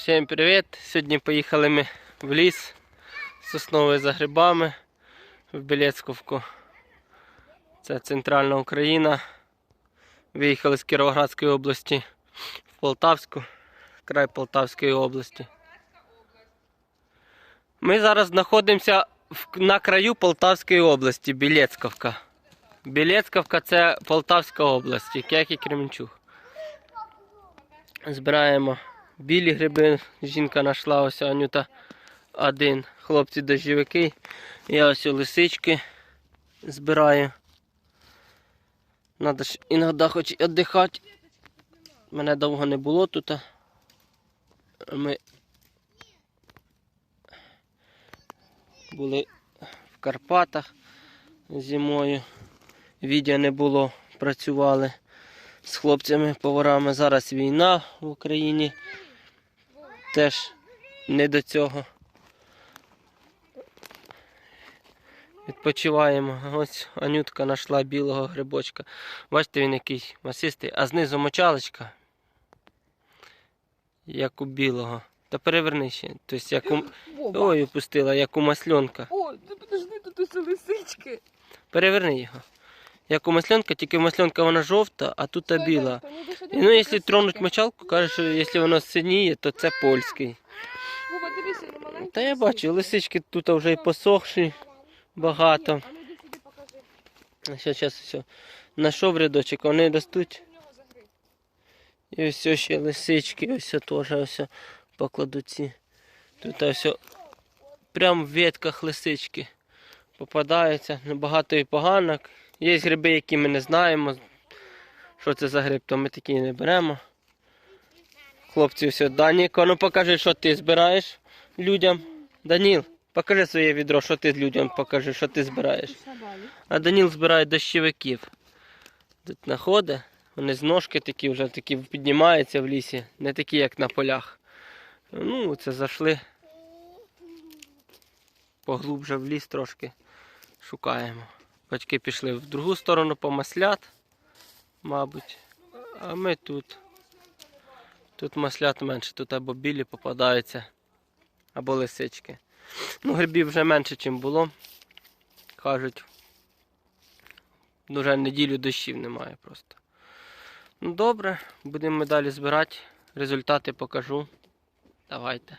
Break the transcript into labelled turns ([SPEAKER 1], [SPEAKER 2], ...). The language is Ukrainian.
[SPEAKER 1] Всім привіт! Сьогодні поїхали ми в ліс з сосновою за грибами в Білецьковку. Це центральна Україна. Виїхали з Кіровоградської області в Полтавську, край Полтавської області. Ми зараз знаходимося на краю Полтавської області, Білецьковка. Білецьковка це Полтавська область, як і Кременчуг. Збираємо білі гриби. Жінка знайшла ось Анюта один. Хлопці дощовики. Я ось лисички збираю. Надо ж іноді хоч і віддихати. Мене довго не було тут. Ми були в Карпатах зимою. Відео не було, працювали з хлопцями-поварами. Зараз війна в Україні. Теж не до цього. Відпочиваємо. Ось Анютка знайшла білого грибочка. Бачите, він який масистий, а знизу мочалочка. Як у білого. Та переверни ще. Тобто, як у... Ой, опустила, як у масльонка.
[SPEAKER 2] Ой, ти подожди, тут усе лисички.
[SPEAKER 1] Переверни його. Як у масленка, тільки масленка вона жовта, а тут та біла. І, ну, якщо тронуть мочалку, кажуть, що якщо воно синіє, то це польський. Та я бачу, лисички тут вже і посохші багато.
[SPEAKER 2] Ну покажи.
[SPEAKER 1] Зараз, все. Знайшов рядочок, вони ростуть.
[SPEAKER 2] У.
[SPEAKER 1] І ось ще лисички, ось теж ось покладу ці. Тут ось прямо в ветках лисички попадаються. Багато і поганок. Є гриби, які ми не знаємо. Що це за гриб, то ми такі не беремо. Хлопці, все, Даніко, ну покажи, що ти збираєш людям. Даніл, покажи своє відро, що ти людям покажи, що ти збираєш. А Даніл збирає дощовиків. Тут знаходить. Вони з ножки такі вже такі піднімаються в лісі, не такі, як на полях. Ну, це зайшли. Поглубже в ліс трошки шукаємо. Батьки пішли в другу сторону по маслят, мабуть. А ми тут. Тут маслят менше, тут або білі попадаються, або лисички. Ну, грибів вже менше, ніж було. Кажуть. Дуже неділю дощів немає просто. Ну добре, будемо далі збирати. Результати покажу. Давайте.